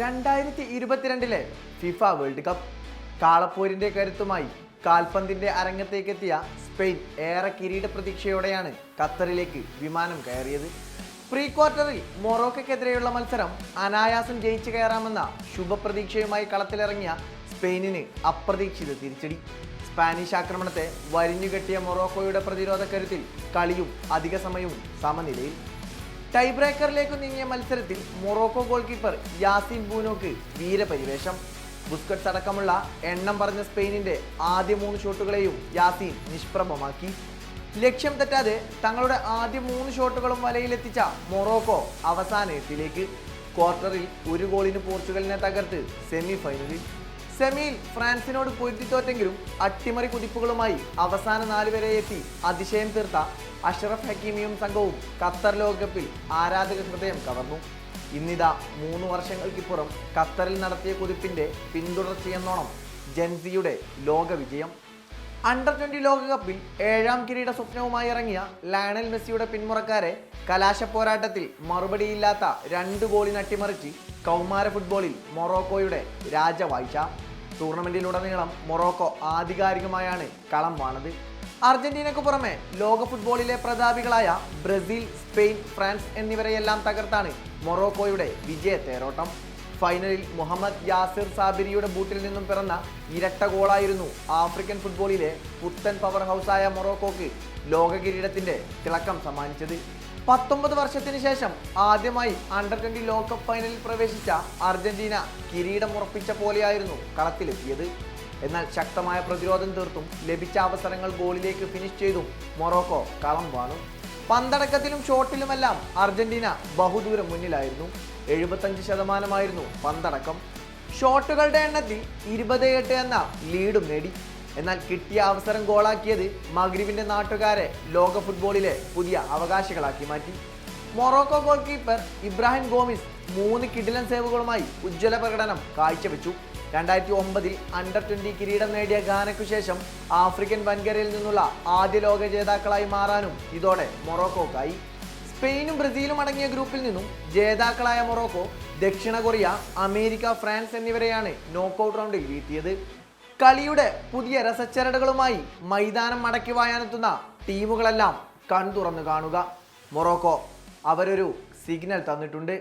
രണ്ടായിരത്തി ഇരുപത്തിരണ്ടിലെ FIFA world cup കാളപ്പോരിന്റെ കരുത്തുമായി കാൽപന്തിന്റെ അരങ്ങത്തേക്കെത്തിയ സ്പെയിൻ ഏറെ കിരീട പ്രതീക്ഷയോടെയാണ് ഖത്തറിലേക്ക് വിമാനം കയറിയത്. പ്രീ ക്വാർട്ടറിൽ മൊറോക്കയ്ക്കെതിരെയുള്ള മത്സരം അനായാസം ജയിച്ചു കയറാമെന്ന ശുഭപ്രതീക്ഷയുമായി കളത്തിലിറങ്ങിയ സ്പെയിനിന് അപ്രതീക്ഷിത തിരിച്ചടി. സ്പാനിഷ് ആക്രമണത്തെ വരിഞ്ഞുകെട്ടിയ മൊറോക്കോയുടെ പ്രതിരോധ കരുത്തിൽ കളിയും അധിക സമയവും സമനിലയിൽ. ടൈ ബ്രേക്കറിലേക്ക് നീങ്ങിയ മത്സരത്തിൽ മൊറോക്കോ ഗോൾ കീപ്പർ യാസിൻ ബൂനോക്ക് വീരപരിവേഷം. ബുസ്കറ്റ്സ് അടക്കമുള്ള എണ്ണം പറഞ്ഞ സ്പെയിനിന്റെ ആദ്യ മൂന്ന് ഷോട്ടുകളെയും യാസീൻ നിഷ്പ്രഭമാക്കി. ലക്ഷ്യം തെറ്റാതെ തങ്ങളുടെ ആദ്യ മൂന്ന് ഷോട്ടുകളും വലയിലെത്തിച്ച മൊറോക്കോ അവസാന എട്ടിലേക്ക്. ക്വാർട്ടറിൽ ഒരു ഗോളിന് പോർച്ചുഗലിനെ തകർത്ത് സെമി ഫൈനലിൽ സെമിയിൽ ഫ്രാൻസിനോട് പൊരുത്തിത്തോറ്റെങ്കിലും അട്ടിമറി കുതിപ്പുകളുമായി അവസാന നാല് വരെ എത്തി അതിശയം തീർത്ത അഷറഫ് ഹക്കീമിയും സംഘവും ഖത്തർ ലോകകപ്പിൽ ആരാധക ഹൃദയം കവർന്നു. ഇന്നിതാ മൂന്ന് വർഷങ്ങൾക്കിപ്പുറം ഖത്തറിൽ നടത്തിയ കുതിപ്പിന്റെ പിന്തുടർച്ചയെന്നോണം ജൻസിയുടെ ലോക വിജയം അണ്ടർ ട്വന്റി ലോകകപ്പിൽ ഏഴാം കിരീട സ്വപ്നവുമായി ഇറങ്ങിയ ലയണൽ മെസ്സിയുടെ പിന്മുറക്കാരെ കലാശ പോരാട്ടത്തിൽ മറുപടിയില്ലാത്ത രണ്ട് ഗോളിന് അട്ടിമറിച്ച് കൗമാര ഫുട്ബോളിൽ മൊറോക്കോയുടെ രാജവാഴ്ച ടൂർണമെന്റിലുടനീളം മൊറോക്കോ ആധികാരികമായാണ് കളം വാണത്. അർജന്റീനയ്ക്ക് പുറമെ ലോക ഫുട്ബോളിലെ പ്രതാപികളായ ബ്രസീൽ സ്പെയിൻ ഫ്രാൻസ് എന്നിവരെയെല്ലാം തകർത്താണ് മൊറോക്കോയുടെ വിജയത്തേരോട്ടം ഫൈനലിൽ മുഹമ്മദ് യാസിർ സാബിരിയുടെ ബൂട്ടിൽ നിന്നും പിറന്ന ഇരട്ട ഗോളായിരുന്നു ആഫ്രിക്കൻ ഫുട്ബോളിലെ പുത്തൻ പവർ ഹൗസായ മൊറോക്കോക്ക് ലോക കിരീടത്തിന്റെ തിളക്കം സമ്മാനിച്ചത്. പത്തൊമ്പത് വർഷത്തിന് ശേഷം ആദ്യമായി അണ്ടർ ട്വന്റി ലോകകപ്പ് ഫൈനലിൽ പ്രവേശിച്ച അർജന്റീന കിരീടം ഉറപ്പിച്ച പോലെയായിരുന്നു കളത്തിലെത്തിയത് എന്നാൽ ശക്തമായ പ്രതിരോധം തീർത്തും ലഭിച്ച അവസരങ്ങൾ ഗോളിലേക്ക് ഫിനിഷ് ചെയ്തും മൊറോക്കോ കളം വാണു. പന്തടക്കത്തിലും ഷോട്ടിലുമെല്ലാം അർജന്റീന ബഹുദൂരം മുന്നിലായിരുന്നു. എഴുപത്തഞ്ച് ശതമാനമായിരുന്നു പന്തടക്കം. ഷോട്ടുകളുടെ എണ്ണത്തിൽ ഇരുപത് എട്ട് എന്ന ലീഡും നേടി. എന്നാൽ കിട്ടിയ അവസരം ഗോളാക്കിയത് മഗ്രിബിന്റെ നാട്ടുകാരെ ലോക ഫുട്ബോളിലെ പുതിയ അവകാശികളാക്കി മാറ്റി. Morocco goalkeeper Ibrahim Gomis മൂന്ന് കിടിലൻ സേവുകളുമായി ഉജ്ജ്വല പ്രകടനം കാഴ്ചവെച്ചു. രണ്ടായിരത്തി ഒമ്പതിൽ അണ്ടർ ട്വന്റി കിരീടം നേടിയ ഗാനയ്ക്കു ശേഷം ആഫ്രിക്കൻ വൻകരയിൽ നിന്നുള്ള ആദ്യ ലോക ജേതാക്കളായി മാറാനും ഇതോടെ മൊറോക്കോക്കായി. സ്പെയിനും ബ്രസീലും അടങ്ങിയ ഗ്രൂപ്പിൽ നിന്നും ജേതാക്കളായ മൊറോക്കോ ദക്ഷിണ കൊറിയ അമേരിക്ക ഫ്രാൻസ് എന്നിവരെയാണ് നോക്കൌട്ട് റൗണ്ടിൽ വീഴ്ത്തിയത്. കളിയുടെ പുതിയ രസച്ചരടുകളുമായി മൈതാനം മടക്കി വായാനെത്തുന്ന ടീമുകളെല്ലാം കൺതുറന്നു കാണുക. മൊറോക്കോ അവരൊരു സിഗ്നൽ തന്നിട്ടുണ്ട്.